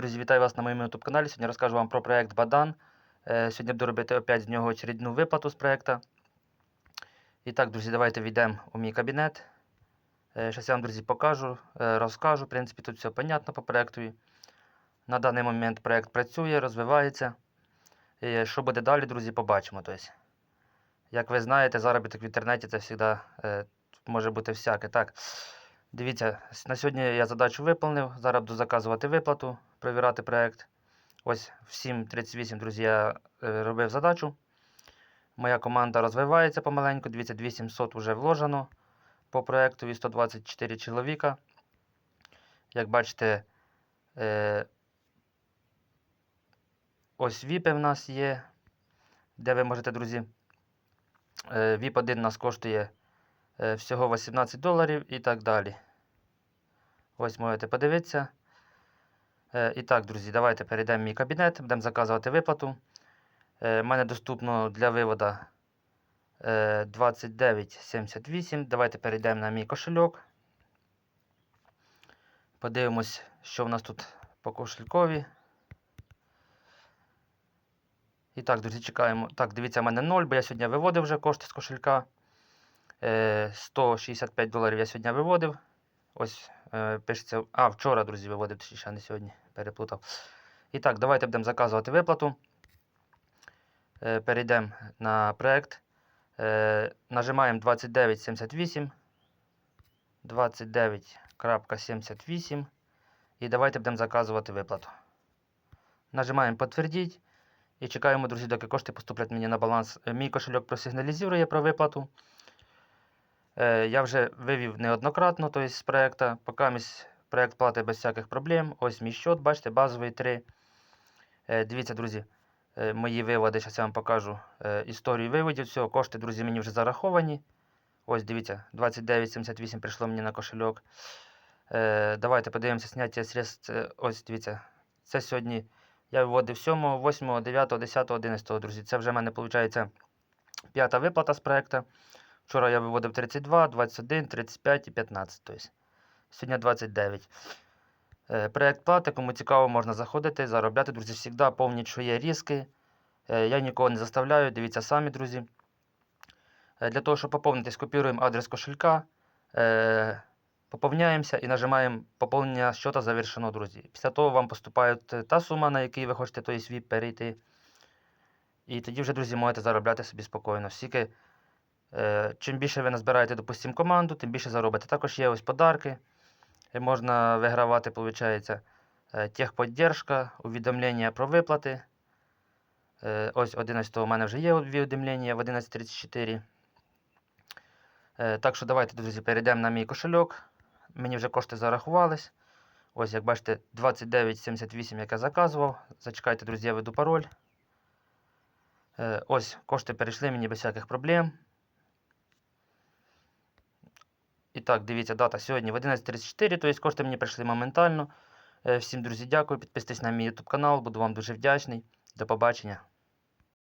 Друзі, вітаю вас на моєму YouTube каналі. Сьогодні розкажу вам про проект Бадан. Е, Сьогодні буду робити опять з нього очередну виплату з проекту. І так, друзі, давайте війдемо у мій кабінет. Зараз я вам, друзі, покажу, е, розкажу. В принципі, тут все понятно по проекту. На даний момент проект працює, розвивається. І що буде далі, друзі, побачимо. Тобто, як ви знаєте, заробіток в інтернеті це завжди е, може бути всяке. Так, дивіться, на сьогодні я задачу виповнив. Зараз буду заказувати виплату, перевіряти проект. Ось в 7.38, друзі, я е, робив задачу. Моя команда розвивається помаленьку. Дивіться, 2700 вже вложено по проекту і 124 чоловіка. Як бачите, е, ось віпи в нас є, де ви можете, друзі. Е, VIP 1 у нас коштує всього 18 доларів і так далі. Ось можете подивитися. Е, І так, друзі, давайте перейдемо в мій кабінет, будемо заказувати виплату. У мене доступно для виводу е, 29,78. Давайте перейдемо на мій кошельок. Подивимось, що в нас тут по кошелькові. І так, друзі, чекаємо. Так, дивіться, в мене 0, бо я сьогодні виводив вже кошти з кошелька. Е, 165 доларів я сьогодні виводив. Ось е, пишеться. А, вчора, друзі, виводив, точніше, не сьогодні. Переплутав. І так, давайте будемо заказувати виплату. Е, перейдемо на проект. Е, нажимаємо 2978. 29.78. І давайте будемо заказувати виплату. Нажимаємо підтвердіть. І чекаємо, друзі, доки кошти поступлять мені на баланс. Е, Мій кошельок просигналізує про виплату. Е, Я вже вивів неоднократно тобто, з проекту. Поки місь проект платить без всяких проблем. Ось мій счет, бачите, базовий 3. Е, Дивіться, друзі, е, мої виводи. Зараз я вам покажу історію виводів. Все, кошти, друзі, мені вже зараховані. Ось, дивіться, 29,78 прийшло мені на кошельок. Давайте подивимося зняття средств. Ось, дивіться, це сьогодні. Я виводив 7, 8, 9, 10, 11, друзі. Це вже в мене виходить п'ята виплата з проекту. Вчора я виводив 32, 21, 35 і 15. Тобто. Сьогодні 29. Е, Проект плати, кому цікаво, можна заходити, заробляти, друзі, завжди повністю що є різки. Е, Я нікого не заставляю, дивіться самі, друзі. Е, Для того, щоб поповнитись, копіруємо адрес кошелька, е, поповняємося і нажимаємо поповнення счета завершено, друзі. Після того вам поступає та сума, на якій ви хочете той свій перейти. І тоді вже, друзі, можете заробляти собі спокійно. Скільки, чим більше ви назбираєте, допустимо, команду, тим більше заробите. Також є ось подарки. Можна вигравати, виходить, е, техподдержка, увідомлення про виплати. Е, Ось 11 у мене вже є увідомлення в 11.34. Е, Так що давайте, друзі, перейдемо на мій кошельок. Мені вже кошти зарахувались. Ось, як бачите, 29,78, як я заказував. Зачекайте, друзі, я веду пароль. Е, Ось, кошти перейшли мені без всяких проблем. І так, дивіться, дата сьогодні в 11.34, тобто кошти мені прийшли моментально. Е, Всім, друзі, дякую. Підписуйтесь на мій YouTube канал, буду вам дуже вдячний. До побачення.